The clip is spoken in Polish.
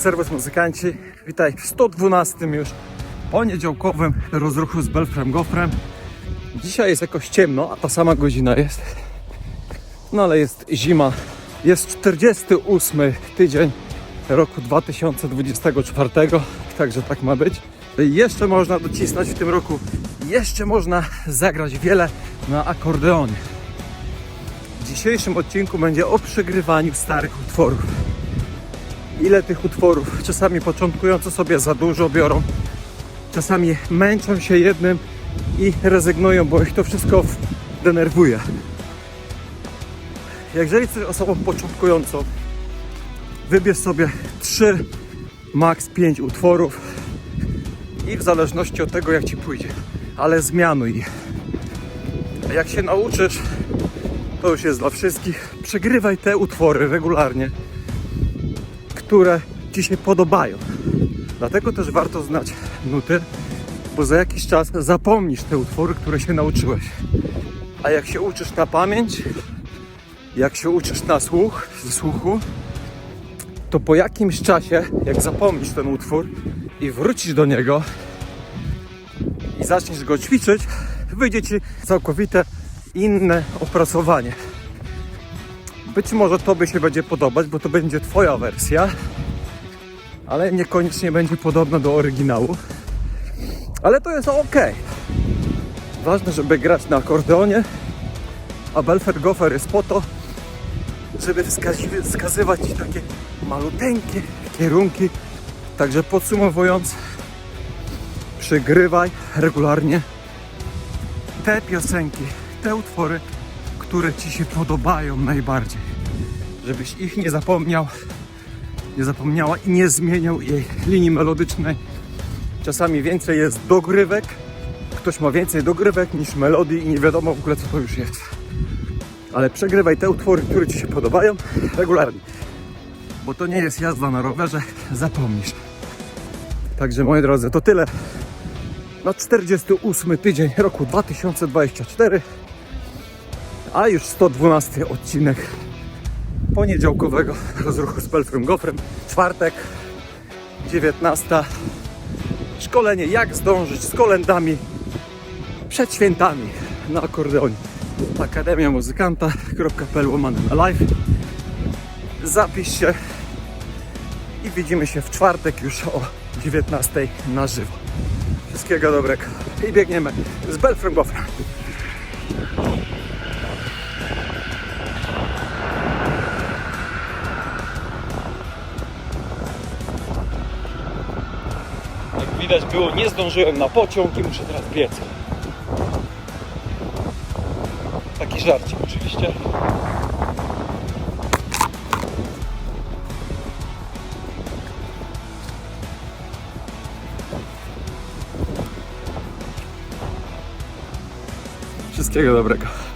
serwus muzykanci. Witaj w 112 już poniedziałkowym rozruchu z Belfrem Gofrem. Dzisiaj jest jakoś ciemno, a ta sama godzina jest. No ale jest zima. Jest 48 tydzień roku 2024, także tak ma być. Jeszcze można docisnąć w tym roku, jeszcze można zagrać wiele na akordeonie. W dzisiejszym odcinku będzie o przegrywaniu starych utworów. Ile tych utworów czasami początkujący sobie za dużo biorą, czasami męczą się jednym i rezygnują, bo ich to wszystko denerwuje. Jeżeli jesteś osobą początkującą, wybierz sobie 3, max 5 utworów i w zależności od tego jak Ci pójdzie, ale zmianuj Jak się nauczysz, to już jest dla wszystkich. Przegrywaj te utwory regularnie, które Ci się podobają. Dlatego też warto znać nuty, bo za jakiś czas zapomnisz te utwory, które się nauczyłeś. A jak się uczysz na pamięć, jak się uczysz na słuch, ze słuchu, to po jakimś czasie, jak zapomnisz ten utwór i wrócisz do niego i zaczniesz go ćwiczyć, wyjdzie Ci całkowite inne opracowanie. Być może Tobie się będzie podobać, bo to będzie Twoja wersja, ale niekoniecznie będzie podobna do oryginału. Ale to jest ok. Ważne, żeby grać na akordeonie, a Belfer Goffer jest po to, żeby wskazywać Ci takie maluteńkie kierunki. Także podsumowując, przygrywaj regularnie te piosenki, te utwory, które Ci się podobają najbardziej. Żebyś ich nie zapomniał, nie zapomniała i nie zmieniał jej linii melodycznej. Czasami więcej jest dogrywek, ktoś ma więcej dogrywek niż melodii i nie wiadomo w ogóle co to już jest. Ale przegrywaj te utwory, które Ci się podobają regularnie. Bo to nie jest jazda na rowerze, zapomnisz. Także moi drodzy, to tyle na 48 tydzień roku 2024, a już 112 odcinek poniedziałkowego rozruchu z Belfrem Gofrem. Czwartek, 19. Szkolenie jak zdążyć z kolendami przed świętami na akordeonie. Akademia Muzykanta.pl łamane na live. Zapisz się i widzimy się w czwartek już o 19 na żywo. Wszystkiego dobrego i biegniemy z Belfrem Gofrem. Widać było, nie zdążyłem na pociąg i muszę teraz biec. Taki żarcik oczywiście. Wszystkiego dobrego.